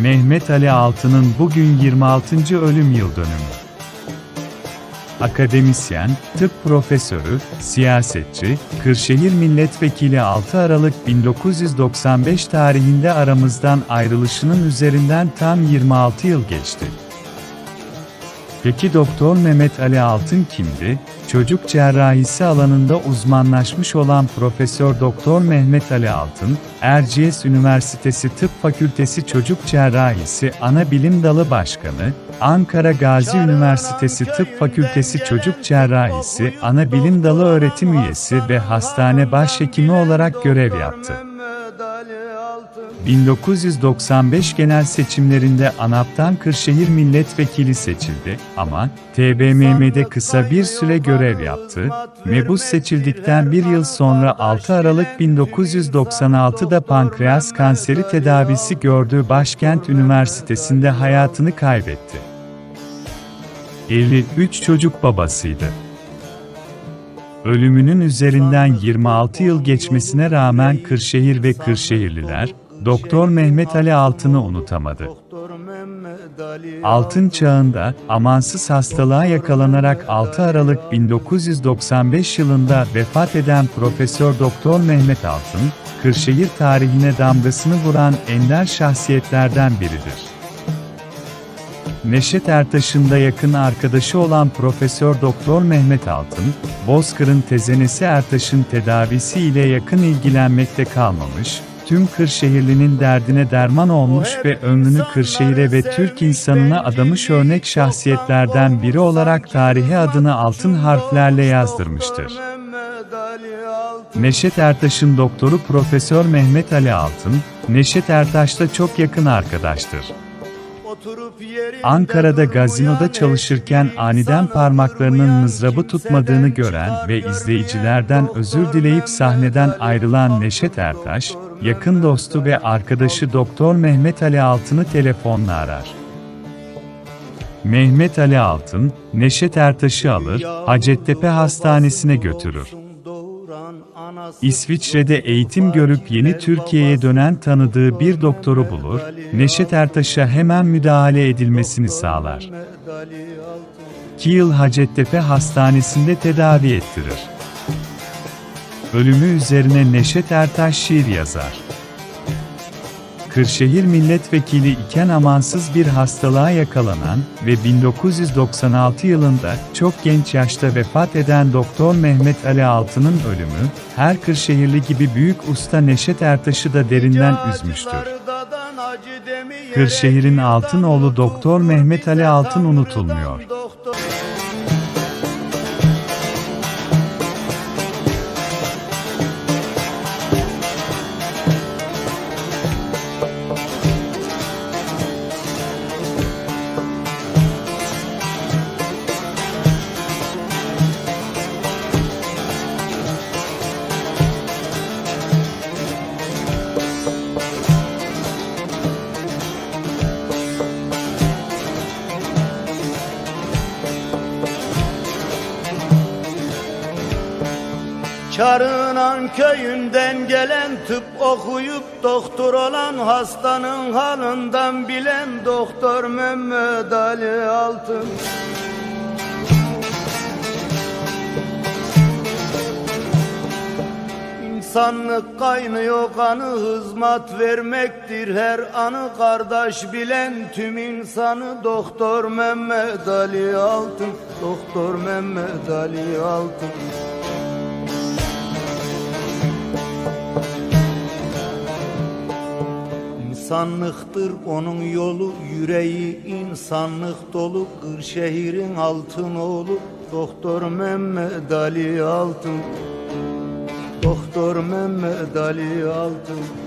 Mehmet Ali Altı'nın bugün 26. ölüm yıl dönümü. Akademisyen, tıp profesörü, siyasetçi, Kırşehir Milletvekili 6 Aralık 1995 tarihinde aramızdan ayrılışının üzerinden tam 26 yıl geçti. Peki Doktor Mehmet Ali Altın kimdi? Çocuk cerrahisi alanında uzmanlaşmış olan Profesör Doktor Mehmet Ali Altın, Erciyes Üniversitesi Tıp Fakültesi Çocuk Cerrahisi Ana Bilim Dalı Başkanı, Ankara Gazi Üniversitesi Tıp Fakültesi Çocuk Cerrahisi Ana Bilim Dalı öğretim üyesi ve hastane başhekimi olarak görev yaptı. 1995 genel seçimlerinde ANAP'tan Kırşehir milletvekili seçildi ama TBMM'de kısa bir süre görev yaptı. Mebus seçildikten bir yıl sonra 6 Aralık 1996'da pankreas kanseri tedavisi gördüğü Başkent Üniversitesi'nde hayatını kaybetti. 53 çocuk babasıydı. Ölümünün üzerinden 26 yıl geçmesine rağmen Kırşehir ve Kırşehirliler, Doktor Mehmet Ali Altın'ı unutamadı. Altın çağında, amansız hastalığa yakalanarak 6 Aralık 1995 yılında vefat eden Profesör Doktor Mehmet Altın, Kırşehir tarihine damgasını vuran ender şahsiyetlerden biridir. Neşet Ertaş'ın da yakın arkadaşı olan Profesör Doktor Mehmet Altın, Bozkır'ın tezenesi Ertaş'ın tedavisi ile yakın ilgilenmekte kalmamış, tüm Kırşehirlinin derdine derman olmuş ve ömrünü Kırşehir'e ve Türk insanına adamış örnek şahsiyetlerden biri olarak tarihe adını altın harflerle yazdırmıştır. Neşet Ertaş'ın doktoru Profesör Mehmet Ali Altın, Neşet Ertaş'la çok yakın arkadaştır. Ankara'da gazinoda çalışırken aniden parmaklarının mızrabı tutmadığını gören ve izleyicilerden özür dileyip sahneden ayrılan Neşet Ertaş, yakın dostu ve arkadaşı Doktor Mehmet Ali Altın'ı telefonla arar. Mehmet Ali Altın, Neşet Ertaş'ı alır, Hacettepe Hastanesi'ne götürür. İsviçre'de eğitim görüp yeni Türkiye'ye dönen tanıdığı bir doktoru bulur, Neşet Ertaş'a hemen müdahale edilmesini sağlar. 2 yıl Hacettepe Hastanesi'nde tedavi ettirir. Ölümü üzerine Neşet Ertaş şiir yazar. Kırşehir milletvekili iken amansız bir hastalığa yakalanan ve 1996 yılında çok genç yaşta vefat eden Doktor Mehmet Ali Altın'ın ölümü, her Kırşehirli gibi büyük usta Neşet Ertaş'ı da derinden üzmüştür. Kırşehir'in Altınoğlu Doktor Mehmet Ali Altın unutulmuyor. Çarınan köyünden gelen tıp okuyup doktor olan hastanın halından bilen doktor Mehmet Ali Altın. İnsanlık kaynıyor kanı hizmet vermektir. Her anı kardeş bilen tüm insanı doktor Mehmet Ali Altın. Doktor Mehmet Ali Altın İnsanlıktır onun yolu yüreği insanlık dolu Kırşehir'in altın oğlu Doktor Mehmet Ali Altın. Doktor Mehmet Ali Altın